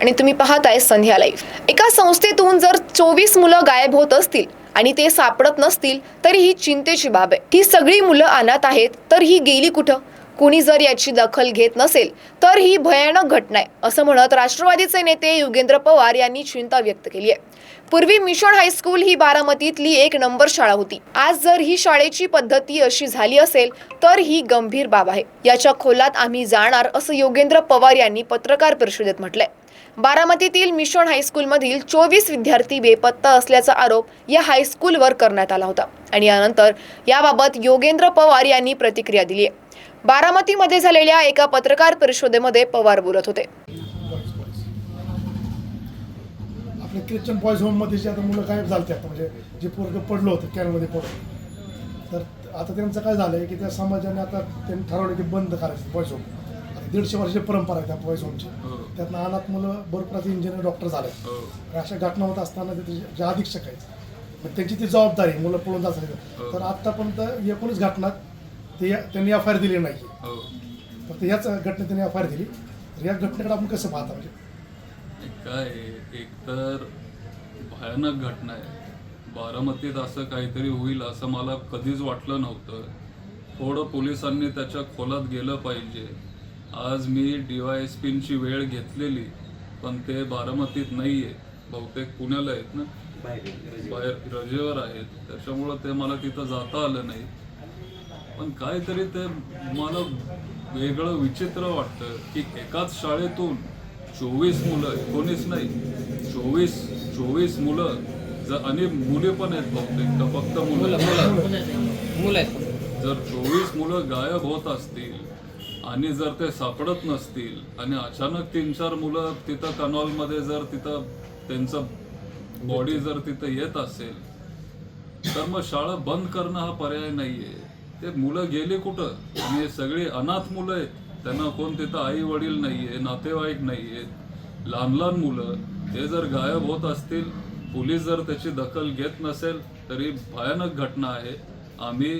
आणि तुम्ही पाहताय संध्या लाईव्ह एका संस्थेतून जर चोवीस मुलं गायब होत असतील आणि ते सापडत नसतील तरी ही चिंतेची बाब आहे. ही सगळी मुलं अनाथ आहेत तर ही गेली कुठं? कुणी जर याची दखल घेत नसेल तर ही भयानक घटना आहे असं म्हणत राष्ट्रवादीचे नेते युगेंद्र पवार यांनी चिंता व्यक्त केली आहे. पूर्वी मिशन हायस्कूल ही बारामतीतली एक नंबर शाळा होती. आज जर ही शाळेची पद्धती अशी झाली असेल तर ही गंभीर बाब आहे. याच्या खोलात आम्ही जाणार असं योगेंद्र पवार यांनी पत्रकार परिषदेत म्हटलंय. बारामतीतील मिशन हायस्कूलमधील चोवीस विद्यार्थी बेपत्ता असल्याचा आरोप या हायस्कूलवर करण्यात आला होता. आणि यानंतर याबाबत योगेंद्र पवार यांनी प्रतिक्रिया दिली आहे. बारामतीमध्ये झालेल्या एका पत्रकार परिषदेमध्ये पवार बोलत होते. आपल्या ख्रिश्चन बॉयज होममध्ये जे आता मुलं गायब झालते आता म्हणजे जे पोरगं पडलं होतं कॅनमध्ये पडून. तर आता त्यांचं काय झालं आहे की त्या समाजाने आता त्यांनी ठरवलं की बंद करायचं बॉयज होम आता दीडशे वर्षाची परंपरा आहे त्या बॉयज होमची त्यातनं अनाथ मुलं भरपूर इंजिनियर डॉक्टर झाले आणि अशा घटना होत असताना ते जे- अधीक्षक आहेत. मग त्यांची ती जबाबदारी मुलं पळून जातात तर आत्तापर्यंत एकोणीस घटनात ते या- त्यांनी एफ आय आर दिली नाही. फक्त याच घटनेत त्यांनी एफ आय आर दिली. तर या घटनेकडे आपण कसं पाहता म्हणजे? काय आहे, एकतर भयानक घटना आहे. बारामतीत असं काहीतरी होईल असं मला कधीच वाटलं नव्हतं. थोडं पोलिसांनी त्याच्या खोलात गेलं पाहिजे. आज मी डीवायएसपींची वेळ घेतलेली पण ते बारामतीत नाही आहे बहुतेक पुण्याला आहेत ना? बाहेर रजेवर आहेत. त्याच्यामुळं ते मला तिथं जाता आलं नाही. पण काहीतरी ते मला वेगळं विचित्र वाटतं की एकाच शाळेतून चोवीस मुलं एकोणीस नाही चोवीस चोवीस मुलं जर आणि मुली पण आहेत बहुतेक का फक्त मुलं. मुलं जर चोवीस मुलं गायब होत असतील आणि जर ते सापडत नसतील आणि अचानक तीन चार मुलं तिथं कनॉलमध्ये जर तिथं त्यांचं बॉडी जर तिथं येत असेल तर मग शाळा बंद करणं हा पर्याय नाहीये. ते मुलं गेली कुठं? आणि हे सगळी अनाथ मुलं आहेत. त्यांना कोण तिथं आई वडील नाहीये नातेवाईक नाही आहेत लहान लहान मुलं ते जर गायब होत असतील पोलीस जर त्याची दखल घेत नसेल तरी भयानक घटना आहे. आम्ही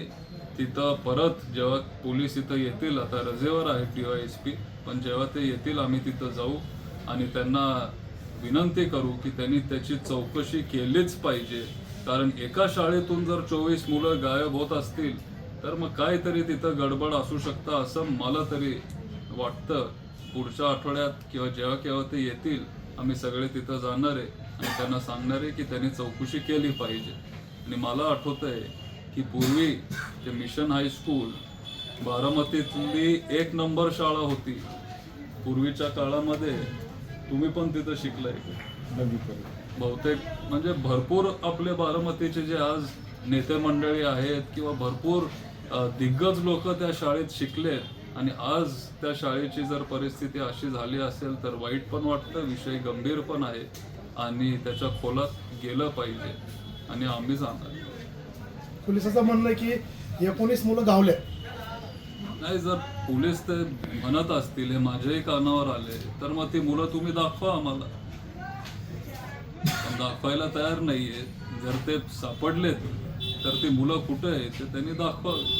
तिथं परत जेव्हा पोलीस इथं येतील आता रजेवर आहेत पी पण जेव्हा ते येतील आम्ही तिथं जाऊ आणि त्यांना विनंती करू की त्यांनी त्याची चौकशी केलीच पाहिजे. कारण एका शाळेतून जर चोवीस मुलं गायब होत असतील तर मग काहीतरी तिथं गडबड असू शकतं असं मला तरी वाटतं. पुढच्या आठवड्यात किंवा जेव्हा केव्हा ते येतील आम्ही सगळे तिथं जाणार आहे आणि त्यांना सांगणार आहे की त्यांनी चौकशी केली पाहिजे. आणि मला आठवतंय की पूर्वी ते मिशन हायस्कूल बारामतीतली एक नंबर शाळा होती. पूर्वीच्या काळामध्ये तुम्ही पण तिथं शिकलाय. बहुतेक म्हणजे भरपूर आपले बारामतीचे जे आज नेते मंडळी आहेत किंवा भरपूर दिग्गज लोक त्या शाळेत शिकलेत आणि आज त्या शाळेची जर परिस्थिती अशी झाली असेल तर वाईट पण वाटतं विषय गंभीर पण आहे आणि त्याच्या खोलात गेलं पाहिजे आणि आम्ही जाणार. पोलिसाचं म्हणणं की एकोणीस मुलं गावले नाही जर पोलीस ते म्हणत असतील हे माझ्याही कानावर आले तर मग ती मुलं तुम्ही दाखवा आम्हाला. दाखवायला तयार नाहीये. जर ते सापडलेत तर ती मुलं कुठे आहेत ते त्यांनी दाखवावी.